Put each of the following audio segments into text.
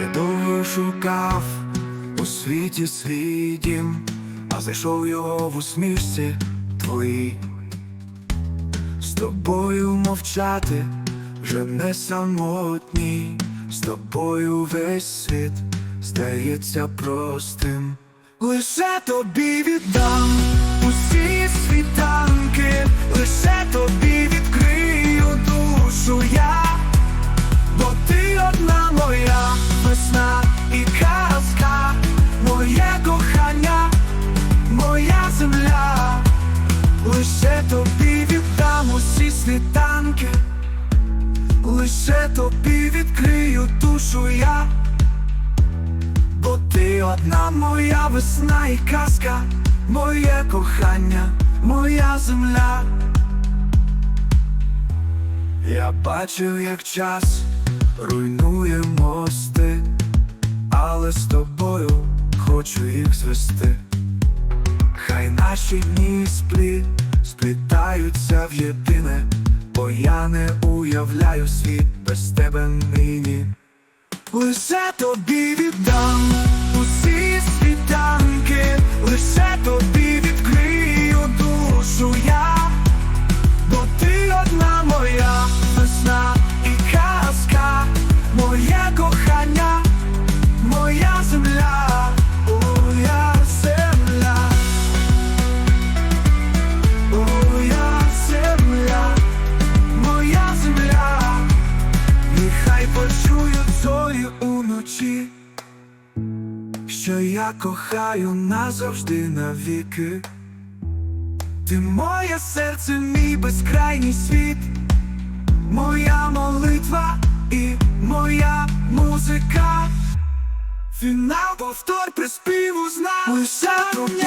Я довго шукав у світі свій дім, а знайшов його в усмішці твоїй. З тобою мовчати вже не самотній, з тобою весь світ здається простим. Лише тобі віддам усі світанки, лише тобі відкрию тобі віддам усі світанки, лише тобі відкрию душу я. Бо ти одна моя весна і казка, моє кохання, моя земля. Я бачив, як час руйнує мости, але з тобою хочу їх звести. Хай наші дні сплі сплітаються в єдине, бо я не уявляю світ без тебе нині. Лише тобі віддам усі світанки, лише тобі уночі, що я кохаю назавжди навіки. Ти моє серце, мій безкрайній світ, моя молитва і моя музика. Фінал повтор приспіву знав лише тобі.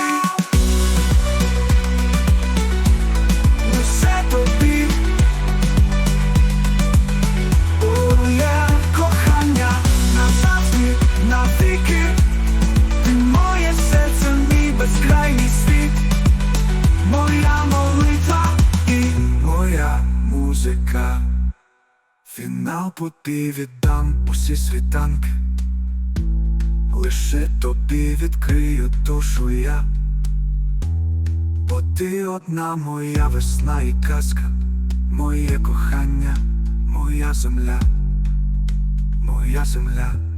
Музика. Фінал тобі віддам усі світанки, лише тобі відкрию душу я, бо ти одна моя весна і казка, моє кохання, моя земля, моя земля.